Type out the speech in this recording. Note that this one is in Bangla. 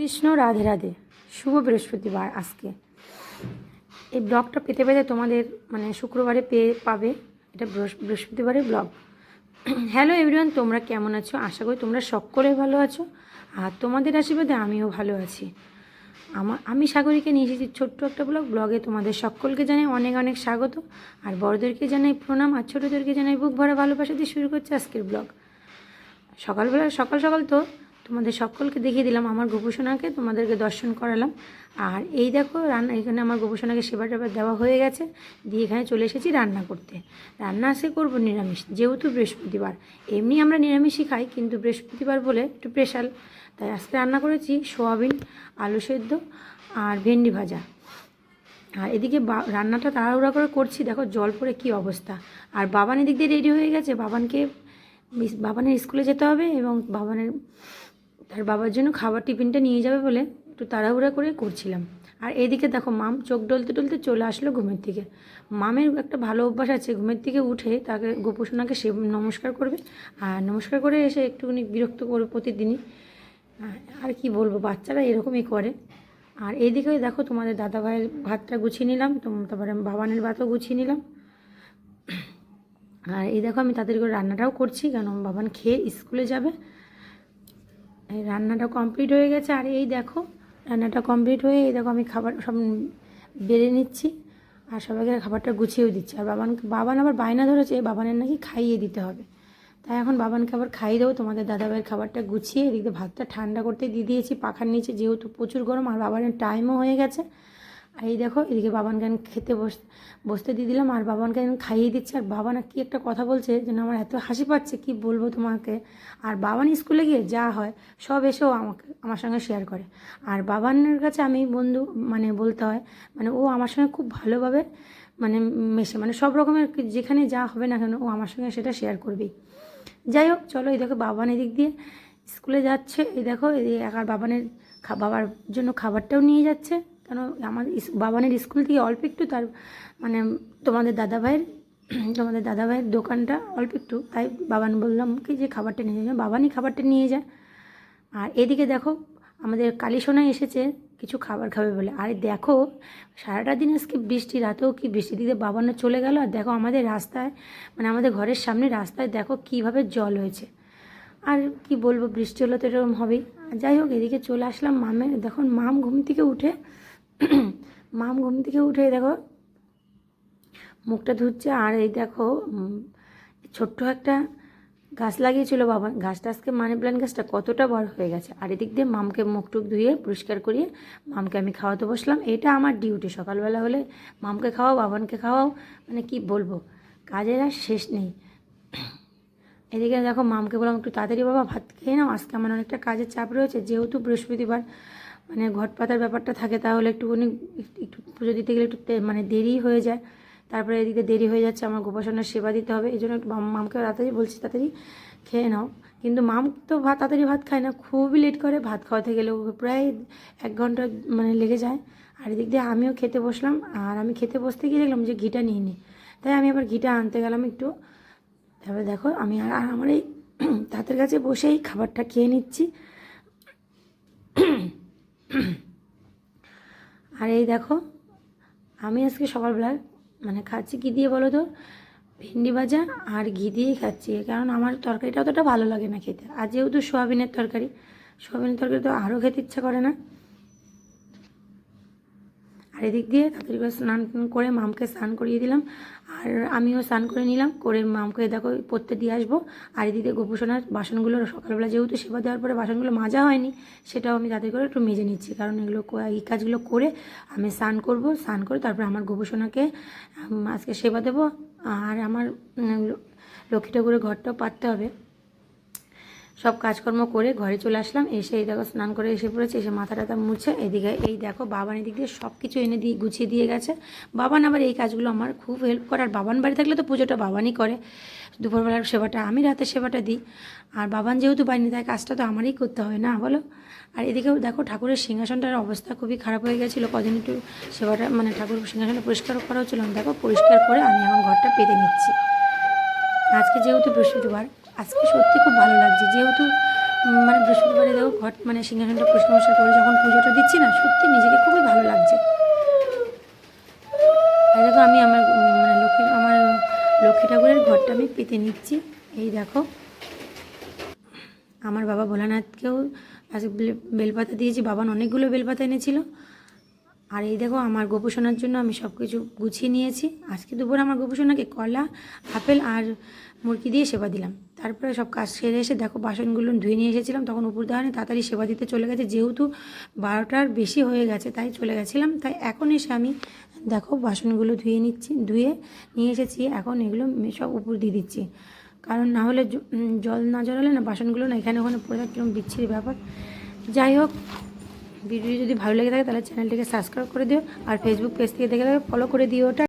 কৃষ্ণ, রাধে রাধে। শুভ বৃহস্পতিবার আজকে। এই ব্লগটা পেতে পেতে তোমাদের মানে শুক্রবারে পেয়ে পাবে। এটা বৃহস্পতিবারের ব্লগ। হ্যালো এভরিওয়ান, তোমরা কেমন আছো? আশা করি তোমরা সকলে ভালো আছো। আর তোমাদের আশীর্বাদে আমিও ভালো আছি। আমার আমি সাগরীকে নিয়ে এসেছি ছোট্ট একটা ব্লগ। ব্লগে তোমাদের সকলকে জানাই অনেক অনেক স্বাগত। আর বড়দেরকে জানাই প্রণাম। আর ছোটোদেরকে জানাই বুক ভরা ভালোবাসা দিয়ে শুরু করছে আজকের ব্লগ। সকালবেলা, সকাল সকাল তো তোমাদের সকলকে দেখিয়ে দিলাম, আমার গোপোষণাকে তোমাদেরকে দর্শন করালাম। আর এই দেখো, রান্না, এখানে আমার গোপোষণাকে সেবা টেবা দেওয়া হয়ে গেছে, দিয়ে এখানে চলে এসেছি রান্না করতে। রান্না আজকে করব নিরামিষ, যেহেতু বৃহস্পতিবার। এমনি আমরা নিরামিষই খাই, কিন্তু বৃহস্পতিবার বলে একটু স্পেশাল তাই আজকে রান্না করেছি সোয়াবিন, আলু সেদ্ধ আর ভেন্ডি ভাজা। আর এদিকে রান্নাটা তাড়াহুড়া করে করছি, দেখো জল পড়ে কী অবস্থা। আর বাবান এদিক দিয়ে রেডি হয়ে গেছে, বাবানকে বাবানের স্কুলে যেতে হবে এবং বাবানের তার বাবার জন্য খাবার টিফিনটা নিয়ে যাবে বলে একটু তাড়াহুড়া করে করছিলাম। আর এদিকে দেখো, মাম চোখ ডলতে ডলতে চলে আসলো ঘুমের থেকে মামের একটা ভালো অভ্যাস আছে, ঘুমের থেকে উঠে তাকে গোপোষণাকে সে নমস্কার করবে। আর নমস্কার করে এসে একটুখানি বিরক্ত করবে প্রতিদিনই। আর- কি বলব, বাচ্চারা এরকমই করে। আর এইদিকে দেখো, তোমাদের দাদা ভাইয়ের ভাতটা গুছিয়ে নিলাম তারপরে বাবানের ভাতও গুছিয়ে নিলাম। আর এই দেখো, আমি তাদের করে রান্নাটাও করছি কেন বাবান খেয়ে স্কুলে যাবে। এই রান্নাটা কমপ্লিট হয়ে গেছে। আর এই দেখো, রান্নাটা কমপ্লিট হয়ে এই দেখো আমি খাবার সব বেড়ে নিচ্ছি আর সবাইকে খাবারটা গুছিয়েও দিচ্ছি। আর বাবান বাবান আবার বায়না ধরেছে, এই বাবানের নাকি খাইয়ে দিতে হবে। তাই এখন বাবানকে আবার খাইয়ে দেবো, তোমাদের দাদাভাইয়ের খাবারটা গুছিয়ে এদিকে ভাতটা ঠান্ডা করতে দিয়ে দিয়েছি, পাখার নিচে যেহেতু প্রচুর গরম, আর বাবানের টাইমও হয়ে গেছে। আর এই দেখো, এদিকে বাবানকে আমি খেতে বস, বসতে দিয়ে দিলাম, আর বাবানকে আমি খাইয়ে দিচ্ছি, আর বাবা না কি একটা কথা বলছে যেন আমার এত হাসি পাচ্ছে, কি বলব তোমাকে? আর বাবান স্কুলে গিয়ে যা হয়, সব এসেও আমাকে, আমার সঙ্গে শেয়ার করে। আর বাবানের কাছে আমি বন্ধু মানে বলতে হয় মানে ও আমার সঙ্গে খুব ভালোভাবে মানে মেশে মানে সব রকমের যেখানে যা হবে না কেন, ও আমার সঙ্গে সেটা শেয়ার করবেই। যাই হোক, চলো এই দেখো, বাবান এদিক দিয়ে স্কুলে যাচ্ছে, এই দেখো, এই আর বাবানের বাবার জন্য খাবারটাও নিয়ে যাচ্ছে। কেন আমাদের বাবানের স্কুল থেকে অল্প একটু তার মানে তোমাদের দাদাভাইয়ের তোমাদের দাদাভাইয়ের দোকানটা অল্প একটু, তাই বাবান বললাম কি যে খাবারটা নিয়ে যায় বাবানই খাবারটা নিয়ে যায়। আর এদিকে দেখো, আমাদের কালীসোনা এসেছে, কিছু খাবার খাবে বলে। আর দেখো, সারাটা দিন আজকে বৃষ্টি, রাতেও কি বৃষ্টি? দিকে বাবানো চলে গেল। আর দেখো আমাদের রাস্তায় মানে আমাদের ঘরের সামনে রাস্তায় দেখো কীভাবে জল হয়েছে। আর কি বলব, বৃষ্টি হলে তো এরকম হবেই। যাই হোক, এদিকে চলে আসলাম মামে। দেখুন মাম ঘুম থেকে উঠে মাম ঘুম থেকে উঠে দেখো, মুখটা ধুচ্ছে আর এই দেখো ছোট্ট একটা গাছ লাগিয়েছিল বাবা। গাছটা আজকে মানি প্ল্যান্ট গাছটা কতটা বড় হয়ে গেছে। আর এদিক দিয়ে মামকে মুখ টুক ধুয়ে পরিষ্কার করিয়ে মামকে আমি খাওয়াতে বসলাম। এটা আমার ডিউটি সকালবেলা হলে মামকে খাওয়াও, বাবানকে খাওয়াও মানে কি বলব? কাজের আর শেষ নেই। এদিকে দেখো মামকে বললাম, একটু তাড়াতাড়ি বাবা, ভাত খেয়ে নাও। আজকে আমার অনেকটা কাজের চাপ রয়েছে। যেহেতু বৃহস্পতিবার মানে ঘট পাতার ব্যাপারটা থাকে, তাহলে একটুখানি একটু পুজো দিতে গেলে একটু মানে দেরি হয়ে যায়। তারপরে এদিকে দেরি হয়ে যাচ্ছে, আমার গোপাসনের সেবা দিতে হবে। এই জন্য একটু মাম- মামকে তাড়াতাড়ি বলছি, তাড়াতাড়ি খেয়ে নাও। কিন্তু মাম তো ভাত তাড়াতাড়ি ভাত খায় না, খুবই লেট করে, ভাত খাওয়াতে গেলেও প্রায় এক ঘণ্টা মানে লেগে যায়। আর এদিক দিয়ে আমিও খেতে বসলাম, আর আমি খেতে বসতে গিয়ে দেখলাম যে ঘিটা নিয়ে নিই তাই আমি আবার ঘিটা আনতে গেলাম একটু। তারপরে দেখো, আমি আর আমার এই তাদের কাছে বসেই খাবারটা খেয়ে নিচ্ছি। আর এই দেখো, আমি আজকে সকালবেলা মানে খাচ্ছি কী দিয়ে বলো তো? ভেন্ডি ভাজা আর ঘি দিয়েই খাচ্ছি, কারণ আমার তরকারিটা অতটা ভালো লাগে না খেতে। আর যেহেতু সোয়াবিনের তরকারি সোয়াবিনের তরকারি তো আরও খেতে ইচ্ছা করে না। আর এদিক দিয়ে তাড়াতাড়ি করে স্নান করে মামকে স্নান করিয়ে দিলাম। আর আমিও স্নান করে নিলাম। করে মামকে দেখো পড়তে দিয়ে আসব। আর এদিকে গোপোষণার বাসনগুলো সকালবেলা যেহেতু সেবা দেওয়ার পরে বাসনগুলো মাজা হয়নি সেটাও আমি তাদের করে একটু মেজে নিচ্ছি। কারণ এগুলো এই কাজগুলো করে আমি স্নান করব স্নান করে তারপরে আমার উম, আজকে সেবা দেবো। আর আমার লক্ষ্মী ঠাকুরের ঘরটাও পাততে হবে। সব কাজকর্ম করে ঘরে চলে আসলাম, এসে এই দেখো স্নান করে এসে পড়েছে, এসে মাথা টাথা মুছে এদিকে এই দেখো বাবান এদিক দিয়ে সব কিছু এনে দিয়ে গুছিয়ে দিয়ে গেছে। বাবান আবার এই কাজগুলো আমার খুব হেল্প করে, আর বাবান বাড়ি থাকলে তো পুজোটা বাবানই করে। দুপুরবেলার সেবাটা আমি রাতের সেবাটা দিই, আর বাবান যেহেতু বাড়ি তাই কাজটা তো আমারই করতে হয় না বলো? আর এদিকেও দেখো ঠাকুরের সিংহাসনটার অবস্থা খুবই খারাপ হয়ে গেছিল, কদিন একটু সেবাটা মানে ঠাকুর সিংহাসনটা পরিষ্কার করা হচ্ছিল দেখো পরিষ্কার করে আমি আমার ঘরটা পেতে নিচ্ছি। আজকে যেহেতু বৃহস্পতিবার আজকে সত্যি খুব ভালো লাগছে। যেহেতু মানে বৃহস্পতিবারে দেখো ঘর মানে সিংহাসনটা মশাই করে যখন পুজোটা দিচ্ছি না, সত্যি নিজেকে খুবই ভালো লাগছে। তাই দেখো আমি আমার মানে লক্ষ্মী, আমার লক্ষ্মী ঠাকুরের ঘরটা আমি পেতে নিচ্ছি। এই দেখো। আমার বাবা ভোলানাথকেও আজ বেলপাতা দিয়েছি। বাবান অনেকগুলো বেলপাতা এনেছিল। আর এই দেখো, আমার গোপোষণার জন্য আমি সব কিছু গুছিয়ে নিয়েছি। আজকে দুপুরে আমার গোপোষণাকে কলা, আপেল আর মুরগি দিয়ে সেবা দিলাম। তারপরে সব কাজ সেরে এসে দেখো, বাসনগুলো ধুয়ে নিয়ে এসেছিলাম। তখন উপর দেওয়ানে তাড়াতাড়ি সেবা দিতে চলে গেছে। যেহেতু বারোটার বেশি হয়ে গেছে, তাই চলে গেছিলাম। তাই এখন এসে আমি দেখো, বাসনগুলো ধুয়ে নিচ্ছি, ধুয়ে নিয়ে এসেছি। এখন এগুলো সব উপর দিয়ে দিচ্ছি। কারণ না হলে জল না জড়ালে না বাসনগুলো না এখানে ওখানে পড়ে থাকে কীরকম বিচ্ছিরি ব্যাপার। যাই হোক ভিডিও যদি ভালো লেগে থাকে তাহলে চ্যানেলটিকে সাবস্ক্রাইব করে দিও আর ফেসবুক পেজ থেকে দেখে ফলো করে দিও। ওটা